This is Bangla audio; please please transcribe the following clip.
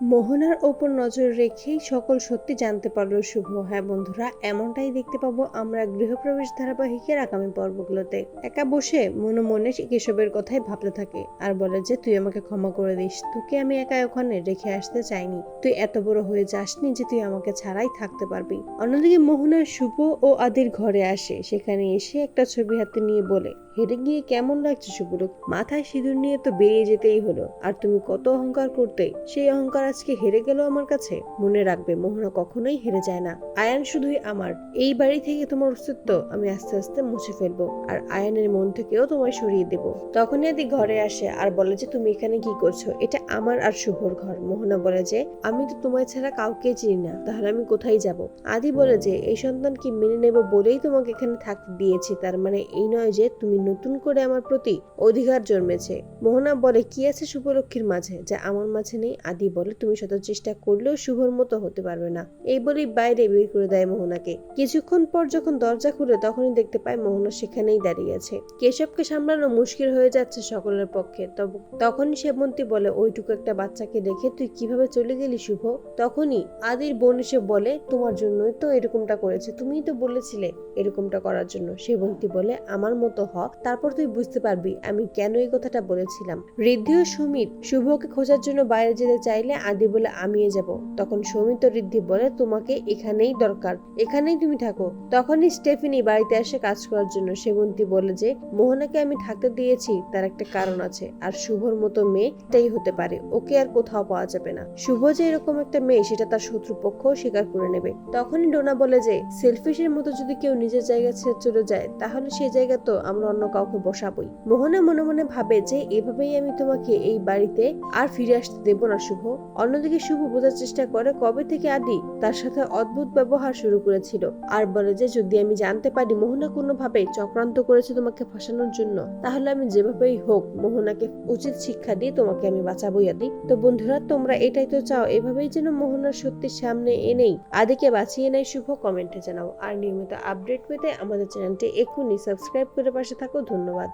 মোহনার ওপর নজর রেখেই সকল সত্যি জানতে পারল শুভ। হ্যাঁ বন্ধুরা, এমনটাই দেখতে পাবো আমরা গৃহপ্রবেশ ধারাবাহিকের আগামী পর্বগুলোতে। একা বসে মনে মনে কেশবের কথাই ভাবতে থাকে আর বলে যে, তুই আমাকে ক্ষমা করে দিস। তোকে আমি একা ওখানে রেখে আসতে চাইনি। তুই এত বড় হয়ে যাসনি যে তুই আমাকে ছাড়াই থাকতে পারবি। অন্যদিকে মোহনা শুভ ও আদির ঘরে আসে। সেখানে এসে একটা ছবি হাতে নিয়ে বলে হেরে গিয়ে কেমন লাগছে শুভরূপ মাথায় সিঁদুর নিয়ে তো বেরিয়ে যেতেই হলো। আর তুমি কত অহংকার করতে, সেই অহংকার আজকে হেরে গেল আমার কাছে? মনে রাখবে, মোহনা কখনোই হেরে যায় না। আয়ান শুধুই আমার। এই বাড়ি থেকে তোমার অস্তিত্ব আমি আস্তে আস্তে মুছে ফেলব আর আয়ানের মন থেকেও তোমায় সরিয়ে দেব। তখনই আদি ঘরে আসে আর বলে যে, তুমি এখানে কি করছ? এটা আমার আর শুভর ঘর। মোহনা বলে যে, আমি তো তোমায় ছাড়া কাউকে চিনি না। তাহলে আমি কোথায় যাব? আদি বলে যে, এই সন্তান কি মেনে নেব বলেই তোমাকে এখানে থাকতে দিয়েছি। তার মানে এই নয় যে, তুমি নতুন করে আমার প্রতি অধিকার জন্মেছে। মোহনা বলে, কি আছে শুভলক্ষীর মাঝে? যা আমার মাঝে নেই? আদি বলে তুমি শত চেষ্টা করলেও শুভর মতো হতে পারবে না। এই বলেই বাইরে বের করে দেয় মোহনাকে। কিছুক্ষণ পর যখন দরজা খুলে তখনই দেখতে পায় মোহনা সেখানেই দাঁড়িয়ে আছে। কেশবকে সামলানো মুশকিল হয়ে যাচ্ছে সকলের পক্ষে। তখনই সেবন্তী বলে, ওইটুকু একটা বাচ্চাকে রেখে তুই কীভাবে চলে গেলি শুভ? তখনই আদির বোন এসে বলে, তোমার জন্যই তো এরকমটা করেছে। তুমিই তো বলেছিলে এরকমটা করার জন্য। সেবন্তী বলে, আমার মতো হ। তারপর তুই বুঝতে পারবি আমি কেন এই কথাটা বলেছিলাম। ঋদ্ধি ও সুমিত শুভকে খোঁজার জন্য বাইরে যেতে চাইলে আদি বলে আমিয়ে যাব। তখন সৌমিত ও ঋদ্ধি বলে, তোমাকে এখানেই দরকার। এখানেই তুমি থাকো। তখনই স্টেফিনি বাড়িতে আসে কাজ করার জন্য সেবন্তী বলে যে, মোহনাকে আমি থাকতে দিয়েছি, তার একটা কারণ আছে। আর শুভর মতো মেয়ে তাই হতে পারে। ওকে আর কোথাও পাওয়া যাবে না। শুভ যে এরকম একটা মেয়ে, সেটা তার শত্রুপক্ষ স্বীকার করে নেবে। তখনই ডোনা বলে যে, সেলফিশের মতো যদি কেউ নিজের জায়গা ছেড়ে চলে যায়, তাহলে সেই জায়গা তো আমরা অন্য কাউকে বসাবই। মোহনা মনে মনে ভাবে যে, এভাবেই আমি তোমাকে এই বাড়িতে আর ফিরে আসতে দেব না, শুভ। অন্যদিকে শুভ বোঝার চেষ্টা করে কবে থেকে আদি তার সাথে অদ্ভুত ব্যবহার শুরু করেছিল। আর বলে যে, যদি আমি জানতে পারি মোহনা কোনোভাবে চক্রান্ত করেছে তোমাকে ফাঁসানোর জন্য, তাহলে আমি যেভাবেই হোক মোহনাকে উচিত শিক্ষা দিয়ে তোমাকে আমি বাঁচাবই আদি। তো বন্ধুরা, তোমরা এটাই তো চাও, এভাবেই যেন মোহনার সত্যির সামনে এনেই আদিকে বাঁচিয়ে নেয় শুভ কমেন্টে জানাও। আর নিয়মিত আপডেট পেতে আমাদের চ্যানেলটি এক্ষুনি সাবস্ক্রাইব করে পাশে থাকো। ধন্যবাদ।